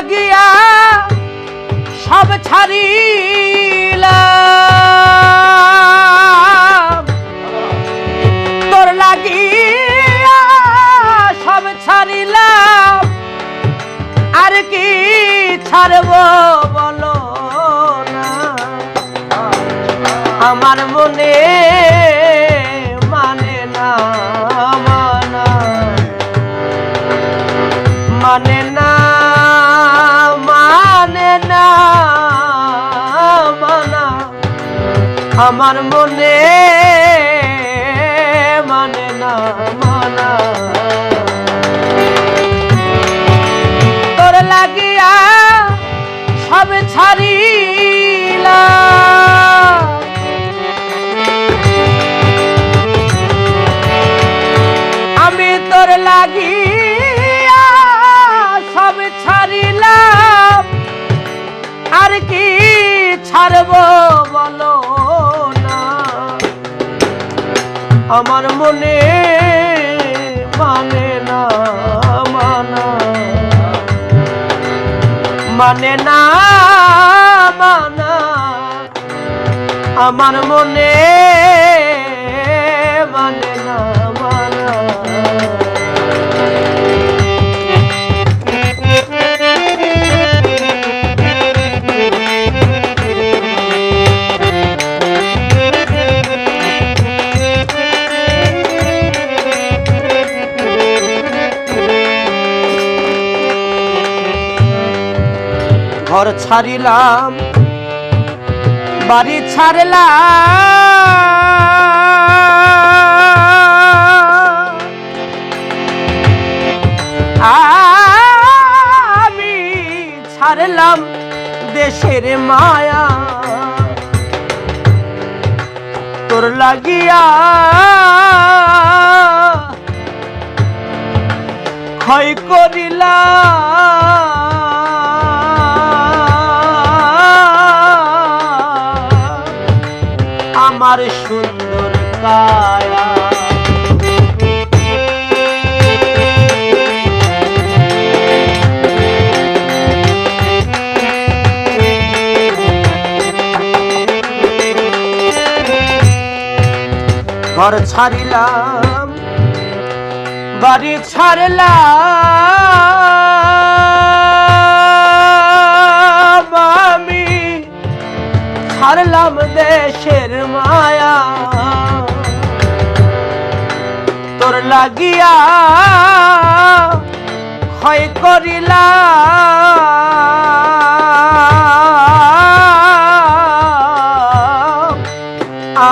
লাগিয়া সব ছাড়িলাম তোর লাগিয়া সব ছাড়িলাম। আর কি ছাড়ব বলো না। আমার মনে মানে না, মানা মানে মানে আমার মনে মানে না, মানা। তোর লাগিয়া সব ছাড়িলা। আমি তোর লাগিয়া সব ছাড়িলাম। আর কি ছাড়ব বলো? আমার মনে মানে না মানা মানে না মানা আমার মনে ঘর ছাড়িলাম বাড়ি ছাড়লাম। আমি ছাড়লাম দেশের মায়া। তোর লাগিয়া ক্ষয় করিলা আমার সুন্দর কায়া। ঘর ছাড়িলাম বাড়ি ছাড়লাম। হয় করিলা।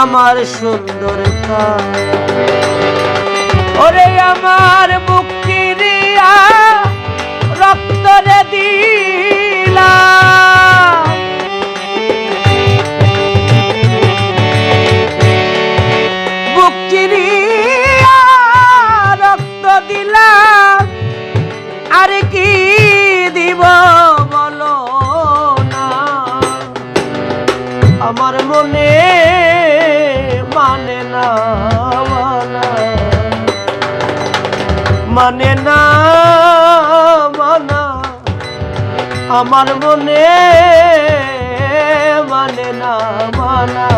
আমার সুন্দর ওরে আমার মুক্তি মুক্তিরিয়া রক্তরে দিলা। মুক্তিরিয়া রক্ত দিলা আর কি দিব বলো না। আমার মনে মানে না, মানা। মানে না, মানা। আমার মনে মানে না, মানা।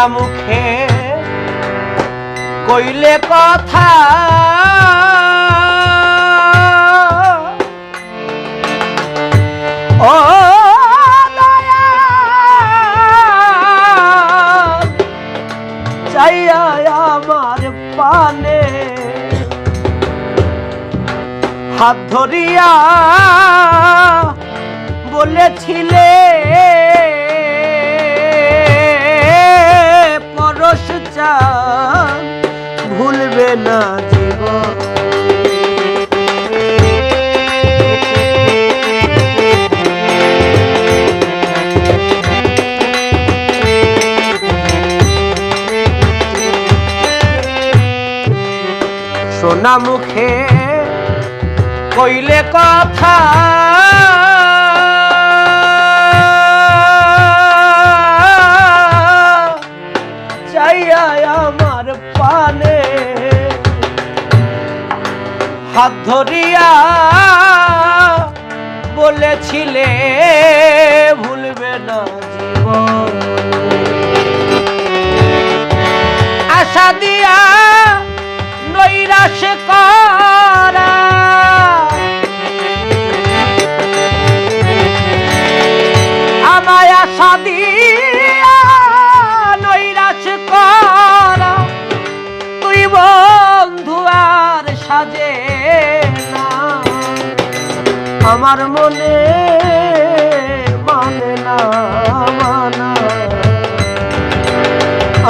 সোনা মুখে কইলে কথা। ও আমার পানে হাত ধরিয়া বলেছিলে চান ভুলবে না জীবন সোনা মুখে কইলে কথা চাইয়া আমার পানে। হাত ধরিয়া বলেছিলে ভুলবে না জীবন।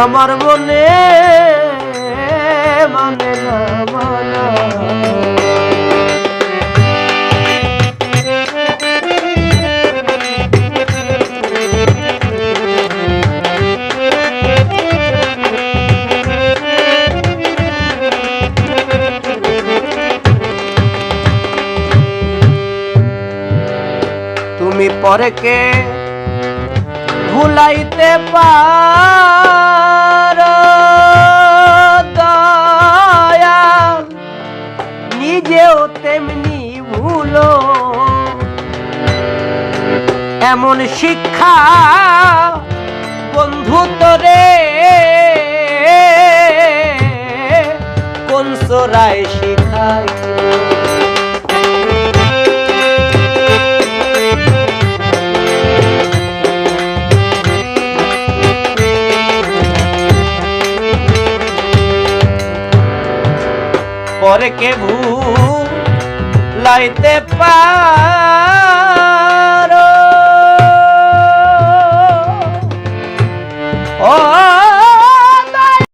আমার মনে মানে না মানা তুমি ভুলাইতে পারো নিজেও তেমনি ভুলো। এমন শিক্ষা বন্ধু কোন শিখাই পরে কেবু লাইতে পা